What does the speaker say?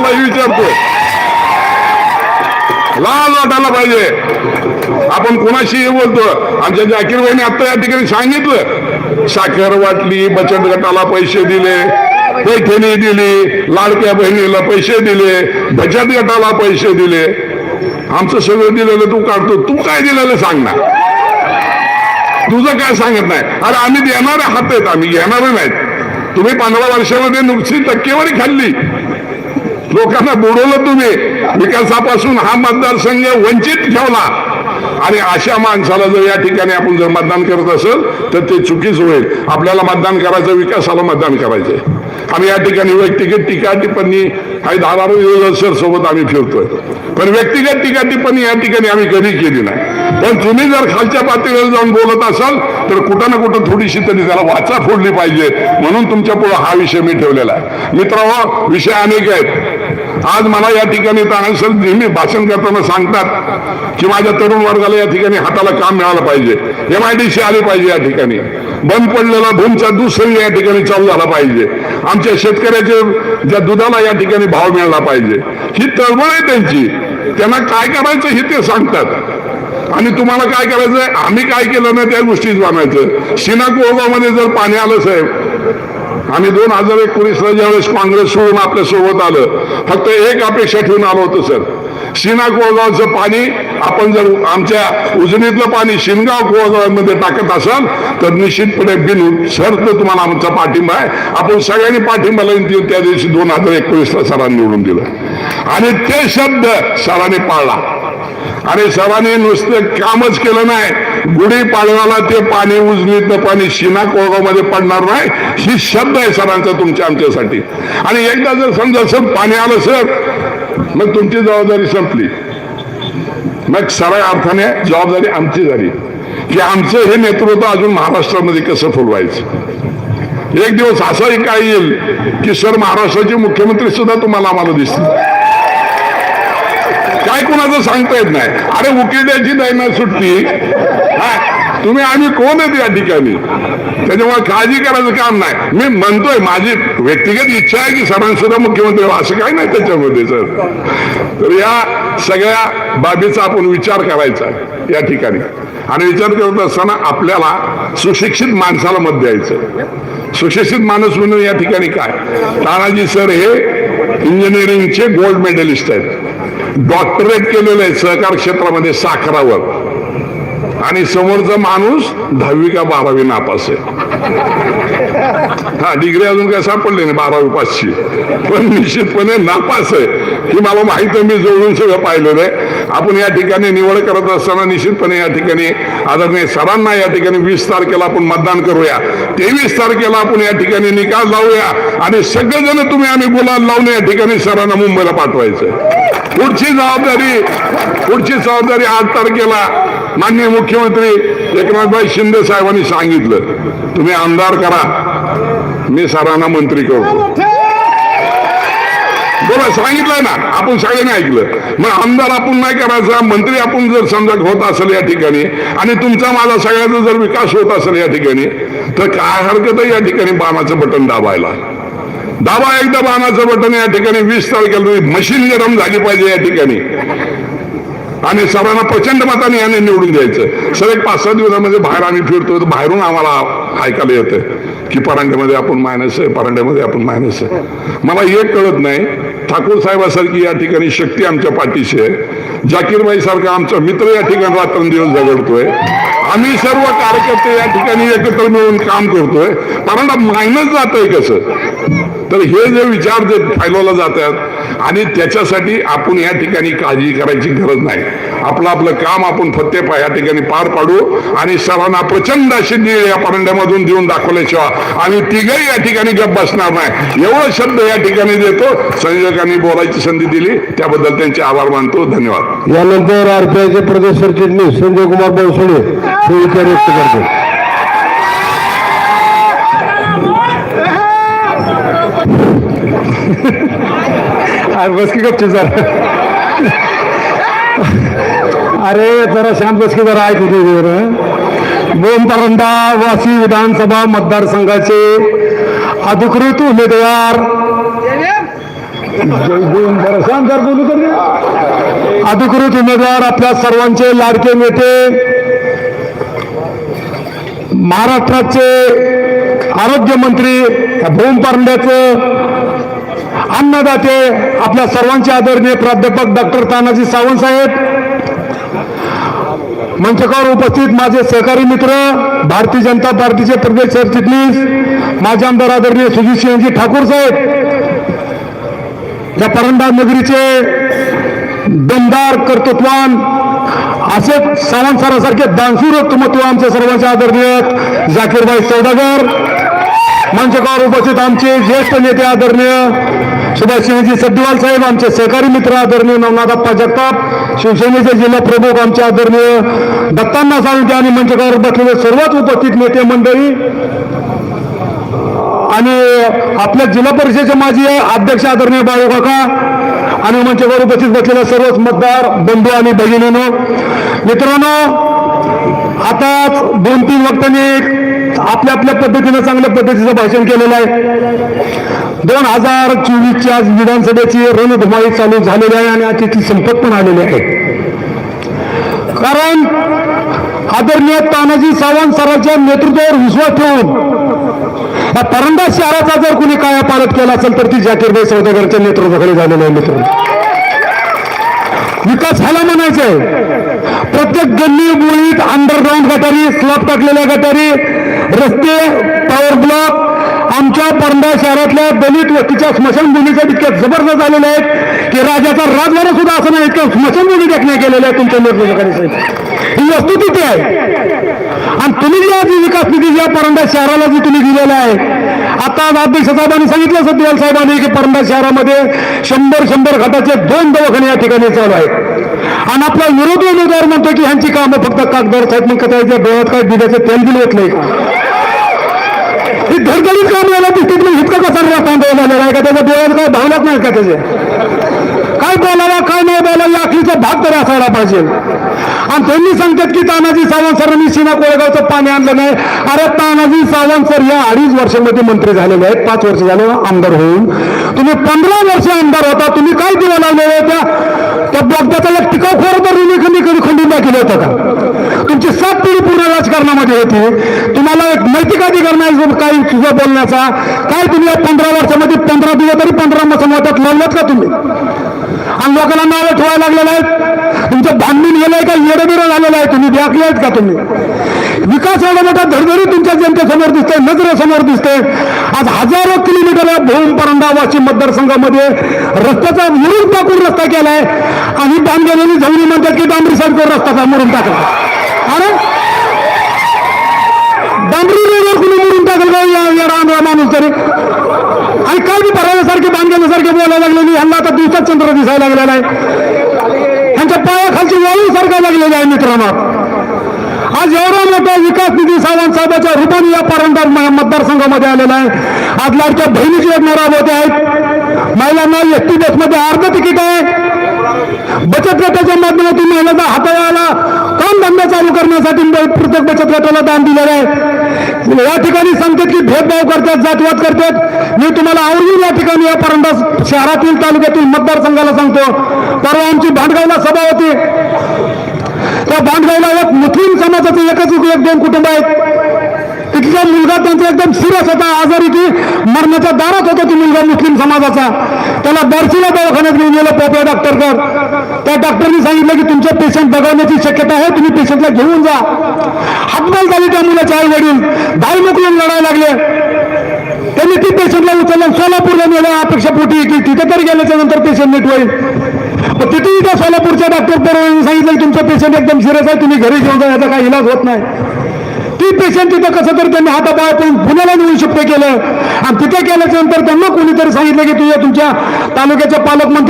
त्यालाही विचारतो. लाज वाटायला पाहिजे. आपण कोणाशी बोलतो. आमच्या जाकीर भाईने आता या ठिकाणी सांगितलं. साखर वाटली बचत गटाला पैसे दिले पैठणी दिली लाडक्या बहिणीला पैसे दिले बचत गटाला पैसे दिले. आमचं सगळं दिलेलं तू काढतो. तू काय दिलेलं सांग ना. तुझं काय सांगत नाही. अरे आम्ही देणारे हात आहेत आम्ही घेणारे नाहीत. तुम्ही पंधरा वर्षामध्ये नुकसी टक्केवारी खाल्ली. लोकांना बुडवलं तुम्ही. विकासापासून हा मतदारसंघ वंचित ठेवला. आणि अशा माणसाला जर या ठिकाणी आपण जर मतदान करत असेल तर ते चुकीच होईल. आपल्याला मतदान करायचं विकासाला मतदान करायचंय. आम्ही या ठिकाणी व्यक्तिगत टीका टिप्पणी काही दहा सर सोबत आम्ही फिरतोय. पण व्यक्तिगत टीका टिप्पणी या ठिकाणी आम्ही कधी केली नाही. पण तुम्ही जर खालच्या पातळीवर जाऊन बोलत असाल तर कुठं ना कुठं थोडीशी तरी त्याला वाचा फोडली पाहिजे. म्हणून तुमच्यापुढे हा विषय मी ठेवलेला आहे. मित्रांनो विषय अनेक आहेत. आज मला या ठिकाणी सर नेहमी भाषण करताना सांगतात की माझ्या तरुण वर्गाला या ठिकाणी हाताला काम मिळालं पाहिजे. एम आय डी सी आली पाहिजे या ठिकाणी. बंद पडलेला भूमचा दूध या ठिकाणी चालू झाला पाहिजे. आमच्या शेतकऱ्याचे ज्या दुधाला या ठिकाणी भाव मिळाला पाहिजे. ही तळमळ आहे त्यांची. त्यांना काय करायचं हे ते सांगतात. आणि तुम्हाला काय करायचंय? आम्ही काय केलं ना त्या गोष्टीच बांधायचं सिना जर पाणी आलं साहेब आणि दोन हजार एकोणीसला ज्यावेळेस काँग्रेस सोडून आपल्यासोबत आलं फक्त एक अपेक्षा ठेवून आलो होतो सर. शिना कोळगावचं पाणी आपण जर आमच्या उजनीतलं पाणी शिनगाव कोळगावमध्ये टाकत असाल तर निश्चितपणे बिन तर तुम्हाला आमचा पाठिंबा आहे. आपण सगळ्यांनी पाठिंबा लावून देऊ त्या दिवशी दोन हजार एकोणीसला सरांनी निवडून दिलं. आणि ते शब्द सरांनी पाळला. अरे सरांनी नुसतं कामच केलं नाही. गुढी पाडवाला ते पाणी उजनीतलं पाणी शिना कोळगावमध्ये पडणार नाही. ही शब्द आहे सरांचा तुमच्या आमच्यासाठी. आणि एकदा जर समजा सर पाणी आलं सर मग तुमची जबाबदारी संपली. मग सराय अर्थाने जबाबदारी आमची झाली. की आमचं हे नेतृत्व अजून महाराष्ट्रामध्ये कसं फुलवायचं? एक दिवस असंही काय येईल की सर महाराष्ट्राचे मुख्यमंत्री सुद्धा तुम्हाला आम्हाला दिसतील. कुणाचं सांगता येत नाही. अरे उकिड्याची नाही ना सुट्टी तुम्ही आम्ही कोण आहेत या ठिकाणी? त्याच्यामुळे काळजी करायचं काम नाही. मी म्हणतोय माझी व्यक्तिगत इच्छा आहे की सरांसुद्धा मुख्यमंत्री असं काही नाही त्याच्यामध्ये सर. तर या सगळ्या बाबीचा आपण विचार करायचा या ठिकाणी. आणि विचार करत असताना आपल्याला सुशिक्षित माणसाला मत द्यायचं सुशिक्षित माणूस म्हणून या ठिकाणी काय? तानाजी सर हे इंजिनिअरिंगचे गोल्ड मेडलिस्ट आहेत. डॉक्टरेट केलेलं आहे सहकार क्षेत्रामध्ये साखरावर. आणि समोरचा माणूस दहावी का बारावी नापास आहे. हा डिग्री अजून काय सापडली नाही बारावी पाचशे पण निश्चितपणे नापास आहे. ही मला माहीत आहे मी जवळून सगळं पाहिलेलं आहे. आपण या ठिकाणी निवड करत असताना निश्चितपणे या ठिकाणी आदरणीय सरांना या ठिकाणी वीस तारखेला आपण मतदान करूया. तेवीस तारखेला आपण या ठिकाणी निकाल लावूया. आणि सगळेजण तुम्ही आम्ही गुलाल लावून या ठिकाणी सरांना मुंबईला पाठवायचं पुढची जबाबदारी पुढची जबाबदारी आठ तारखेला माननीय मुख्यमंत्री एकनाथभाई शिंदे साहेबांनी सांगितलं. तुम्ही आमदार करा. मी सरांना मंत्री करतो. बोला सांगितलंय ना. आपण सगळ्यांनी ऐकलं. मग आमदार आपण नाही करायचा मंत्री आपण जर समजा होत असेल या ठिकाणी आणि तुमचा माझा सगळ्याचा जर विकास होत असेल या ठिकाणी तर काय हरकत आहे या ठिकाणी बाणाचं बटन दाबायला? दाबा एकदा बाणाचं बटन या ठिकाणी वीस तारखेला मशीन गरम झाली पाहिजे या ठिकाणी. आणि सर्वांना प्रचंड मताने याने निवडून द्यायचं. सर एक पाच सहा दिवसामध्ये बाहेर आम्ही फिरतो तर बाहेरून आम्हाला ऐकायला येतं की परांड्यामध्ये आपण मायनस आहे परांड्यामध्ये आपण मायनस आहे. मला एक कळत नाही ठाकूर साहेबासारखी या ठिकाणी शक्ती आमच्या पाठीशी आहे. जाकीरबाई सारखा आमचा मित्र या ठिकाणी रात्रंदिवस झगडतोय. आम्ही सर्व कार्यकर्ते या ठिकाणी एकत्र मिळून काम करतोय. कारण मायनस जात आहे कसं? तर हे जे विचार जे फैलवले जातात आणि त्याच्यासाठी आपण या ठिकाणी काळजी करायची गरज नाही. आपलं आपलं काम आपण फत्तेपा या ठिकाणी पार पाडू आणि सरांना प्रचंड अशी नीड या परंड्यामधून देऊन दाखवल्याशिवाय आम्ही तिघही या ठिकाणी गप बसणार नाही. एवढं शब्द या ठिकाणी देतो. संयोजकांनी बोलायची संधी दिली. त्याबद्दल त्यांचे आभार मानतो. धन्यवाद. यानंतर आरपीआयचे प्रदेश सरचिटणीस संजय कुमार बनसोडे हे विचार व्यक्त करते बस की गपचे सर अरे जरा शांत बस की जरा ऐकू दे जरा. बोम वाशी विधानसभा मतदारसंघाचे अधिकृत उमेदवार अधिकृत उमेदवार आपल्या सर्वांचे लाडके नेते महाराष्ट्राचे आरोग्यमंत्री भूम पारंड्याचं अन्नदाते आपल्या सर्वांचे आदरणीय प्राध्यापक डॉक्टर तानाजी सावंत साहेब मंचकावर उपस्थित माझे सहकारी मित्र भारतीय जनता पार्टीचे प्रदेश सरचिटणीस माझे आमदार आदरणीय सुजित सिंहजी ठाकूर साहेब या परंडा नगरीचे दमदार कर्तृत्वान असे सावंत दानसूर व्यक्तिमत्व आमचे सर्वांचे आदरणीय झाकीरबाई सौदागर मंचकावर उपस्थित आमचे ज्येष्ठ नेते आदरणीय सुभाषसिंहजी सड्डीवाल साहेब आमचे सहकारी मित्र आदरणीय नवनाथप्पा जगताप शिवसेनेचे जिल्हा प्रमुख आमचे आदरणीय दत्तांना सांगते आणि मंचकावर बसलेले सर्वच उपस्थित नेते मंडळी आणि आपल्या जिल्हा परिषदेचे माजी अध्यक्ष आदरणीय बाळू काका आणि मंचकावर उपस्थित बसलेल्या सर्वच मतदार बंधू आणि भगिनीनो मित्रांनो आता दोन तीन वक्तांनी आपल्या आपल्या पद्धतीनं चांगल्या पद्धतीचं भाषण केलेलं आहे. दोन हजार चोवीसच्या आज विधानसभेची रणधुमाळी चालू झालेली आहे आणि आज तिची संपत पण आलेली आहे कारण आदरणीय तानाजी सावंत सरांच्या नेतृत्वावर विश्वास ठेवून या परंदा शहराचा जर कुणी काय पालट केला असेल तर ती जाकीरबाई सौदागरच्या नेतृत्वाकडे झालेलं आहे मित्र. विकास झाला म्हणायचा आहे प्रत्येक गल्ली मुळीत अंडरग्राऊंड गटारी स्लॅब टाकलेल्या गटारी रस्ते पॉवर ब्लॉक आमच्या परंडा शहरातल्या दलित व्यक्तीच्या स्मशानभूमीचा इतक्या जबरदस्त झालेले आहेत की राजाचा राजवाडा सुद्धा असं नाही इतक्या स्मशानभूमी देखण्या गेलेल्या आहेत तुमच्या निर्देशकांनी साहेब. ही वस्तुस्थिती आहे. आणि तुम्ही जी आज विकास निधी ज्या परंडा शहराला जी तुम्ही दिलेला आहे आता अध्यक्ष साहेबांनी सांगितलं सत्यवाल साहेबांनी की परंडा शहरामध्ये शंभर शंभर घटाचे दोन दवाखाने या ठिकाणी चालू आहेत. आणि आपला विरोधी उमेदवार म्हणतो की ह्यांची कामं फक्त कागदावर आहेत. मग त्याच्या डोळ्यात काय दिल्याचं तेल दिलं येत नाही का काम यायला दिसते इतकं कसा रस्ता बोलायला आहे का त्याच्या डोळ्यात काय भावनाच नाही का त्याचे? काय बोलायला काय नाही बोलायला या अखलीचा भाग तरी असायला पाहिजे. आणि त्यांनी सांगतात की तानाजी सावंत सरांनी सिना कोळगावचं पाणी आणलं नाही. अरे तानाजी सावंत सर या अडीच वर्षामध्ये मंत्री झालेले आहेत. पाच वर्ष झाले हो, आमदार होऊन. तुम्ही पंधरा वर्ष आमदार होता तुम्ही काय दिवा लावलेले त्या त्या बोगद्याचा एक टिकाव खोर तर तुम्ही कधी कधी खंडून दाखवलं होतं का? तुमची सात पिढी पूर्ण राजकारणामध्ये होती तुम्हाला एक नैतिक अधिकार नाही काही तुझं बोलण्याचा. काय तुम्ही या पंधरा वर्षामध्ये पंधरा दिवस तरी पंधरा समाजात लावलात का तुम्ही? आणि लोकांना नावं ठेवायला लागलेलं आहे तुमचं भांडण गेलंय का? येडबिरं झालेलं आहे. तुम्ही व्याकले आहेत का तुम्ही? विकास एवढा मोठा धडधडी तुमच्या जनतेसमोर दिसतंय नजरेसमोर दिसतोय. आज हजारो किलोमीटर या भूम परंडा वाशिम मतदारसंघामध्ये रस्त्याचा मुरुम टाकून रस्ता केलाय. आणि बांध गेलेली जमिनी म्हणतात की डांबरी साईड करून का मुरुम टाकला? अरे डांबरी रोडवर कुणी मुरुम टाकलं का या या राम माणूस तरी. आणि काय मी भरायसारखे बांधल्यासारखे बोलायला लागलेली ह्यांना आता दिवसात चंद्र दिसायला लागलेला आहे. ह्यांच्या पायाखालची वाळू सारखा लागलेली आहे मित्रांनो. आज एवढा मोठा विकास निधी सावंत साहेबाच्या रूपाने या परंडा मतदारसंघामध्ये आलेला आहे. आज लाडक्या बहिणीची योजना होते आहेत. महिलांना एस टी बसमध्ये अर्ध तिकीट आहे. बचत गटाच्या माध्यमातून महिलांचा हाताळायला काम धंदा चालू करण्यासाठी प्रत्येक बचत गटाला दान दिलेलं आहे. या ठिकाणी सांगतात की भेदभाव करतात जातवाद करतात. मी तुम्हाला आवडून या ठिकाणी या परंडा शहरातील तालुक्यातील मतदारसंघाला सांगतो. परवा आमची भांडगावला सभा होती. त्या भांडगावला एक मुस्लिम समाजाचे एकच एक दोन कुटुंब आहेत. तिथला मुलगा त्यांचा एकदम सिरियस होता आजारी की मरणाच्या दारात होता तो मुलगा मुस्लिम समाजाचा. त्याला बार्शीला दवाखान्यात घेऊन गेलं पोपया डॉक्टरकर त्या डॉक्टरनी सांगितलं की तुमच्या पेशंट बघवण्याची शक्यता आहे तुम्ही पेशंटला घेऊन जा. हातबल झाली त्या मुलाच्या आई वडील. दाई मोकळून लढायला लागले. त्यांनी ती पेशंटला उचललं सोलापूरला नेलं. अपेक्षा पोटी की तिथे तरी गेल्याच्यानंतर पेशंट नीट होईल. तिथेही त्या सोलापूरच्या डॉक्टर सांगितलं की तुमचा पेशंट एकदम सिरियस आहे तुम्ही घरी घेऊन जा याचा काही इलाज होत नाही. किती पेशंट तिथं कसं तरी त्यांनी हातापाय पण पुण्याला नेऊन शिफ्ट केलं. आणि तिथे गेल्याच्यानंतर त्यांना कोणीतरी सांगितलं की तुझ्या तुमच्या तालुक्याच्या पालकमंत्री